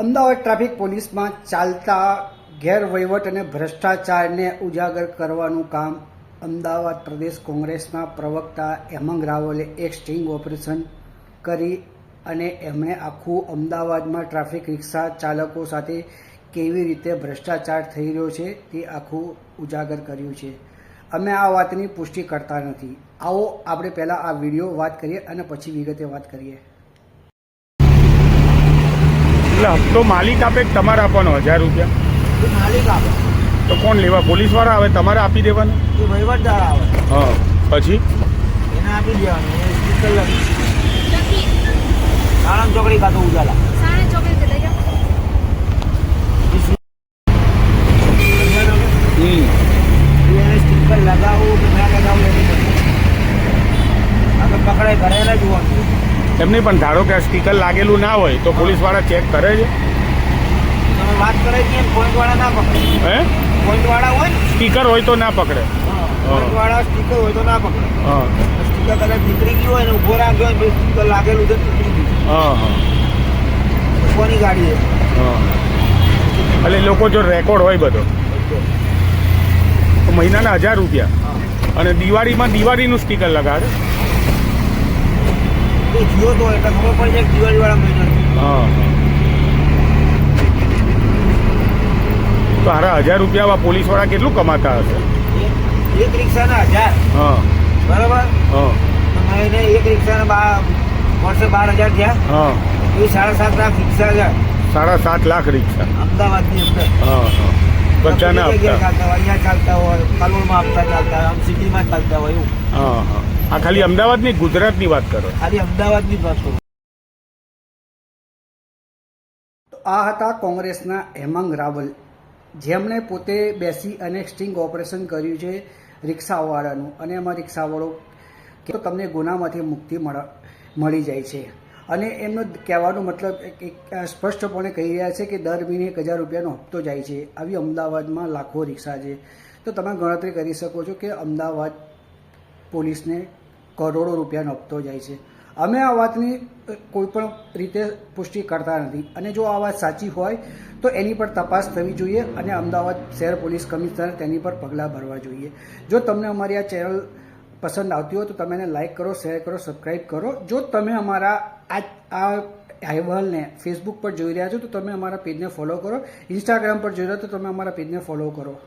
Ahmedabad traffic પોલીસમાં ચાલતા ગેરવહીવટ અને ભ્રષ્ટાચારને ઉજાગર કરવાનું કામ અમદાવાદ પ્રદેશ કોંગ્રેસના પ્રવક્તા હેમંગ રાવલે એક સ્ટિંગ ઓપરેશન કરી અને એમણે આખું અમદાવાદમાં ટ્રાફિક રિક્ષા ચાલકો સાથે કેવી રીતે ભ્રષ્ટાચાર થઈ રહ્યો છે તે આખું ઉજાગર કર્યું છે. અમે આ વાતની પુષ્ટિ કરતા નથી. આવો આપણે પહેલાં આ વીડિયો વાત કરીએ અને પછી વિગતે વાત કરીએ. એટલે હપ્તો માલિક આપે તમારે આપવાનો? હજાર રૂપિયા. માલિક આપે. તો કોણ લેવા? પોલીસવાળા આવે તમારે આપી દેવાનું? એ વહીવટદાર આવે. હા પછી? એને આપી દેવાનું ચોકડી કાતો ઉજાલા સાડા ચોકડી થી લઈ જાઓ હમ એને સ્ટીકર લગાવવું કે ના લગાવવું એની પછી આ તો પકડાય ઘરે ને જોવાનું એમને પણ ધારો કે સ્ટીકર લાગેલું ના હોય તો પોલીસવાળા ચેક કરે છે? વાત કરે છે પોઈન્ટવાળા ના પકડે. હે? પોઈન્ટવાળા હોય સ્ટીકર હોય તો ના પકડે. પોઈન્ટ વાળા સ્ટીકર હોય તો ના પકડે. હા. સ્ટીકર કદાચ નીકળી ગયું હોય ને ઊભો રાખ્યો હોય સ્ટીકર લાગેલું છે તો નીકળી ગયું. હા હા. કોની ગાડી હા. એટલે લોકો જો રેકોર્ડ હોય બધો. તો મહિનાના હજાર રૂપિયા. અને દિવાળીમાં દિવાળીનું સ્ટીકર લગાડે. જીઓ તો એટલે ખબર પડી જાય દિવાળી વાળા મહિના. હા. તો હારા હજાર રૂપિયા પોલીસવાળા કેટલું કમાતા હશે? એક- રિક્ષાના હજાર. હા. બરાબર? હા. મહિને એક રિક્ષાના બાર વર્ષે બાર હજાર થયા. હા. એ સાડા સાત લાખ રિક્ષા છે. સાડા સાત લાખ રિક્ષા. અમદાવાદની અંદર. હા હા. બધાના ચાલતા હોય અહીંયા ચાલતા હોય કાલોલમાં આપતા ચાલતા આમ સિટીમાં ચાલતા હોય એવું. હા હા. આ ખાલી અમદાવાદની ગુજરાતની વાત કરો. ખાલી અમદાવાદની વાત કરો. આ હતા કોંગ્રેસના હેમંગ રાવલ. જેમણે પોતે બેસી અને સ્ટિંગ ઓપરેશન કર્યું છે રિક્ષાવાળાનું. અને એમાં રિક્ષાવાળો કે તમને ગુનામાંથી મુક્તિ મળી જાય છે. અને એમનો કહેવાનો મતલબ સ્પષ્ટપણે કહી રહ્યા છે કે દર મહિને એક હજાર રૂપિયાનો હપ્તો જાય છે. આવી અમદાવાદમાં લાખો રિક્ષા છે. તો તમે ગણતરી કરી શકો છો કે અમદાવાદ પોલીસને કરોડો રૂપિયાનો હપ્તો જાય છે. અમે આ વાતની કોઈ પણ રીતે પુષ્ટિ કરતા નથી. અને જો આ વાત સાચી હોય, તો એની પર તપાસ થવી જોઈએ અને અમદાવાદ શહેર પોલીસ કમિશનર તેની પર પગલાં ભરવા જોઈએ. જો તમને અમારી આ ચેનલ પસંદ આવતી હોય તો તમે એને લાઇક કરો શેર કરો સબસ્ક્રાઈબ કરો. જો તમે અમારા આ આ અહેવાલને ફેસબુક પર જોઈ રહ્યા છો, તો તમે અમારા પેજને ફોલો કરો. ઇન્સ્ટાગ્રામ પર જોઈ રહ્યા તો તમે અમારા પેજને ફોલો કરો.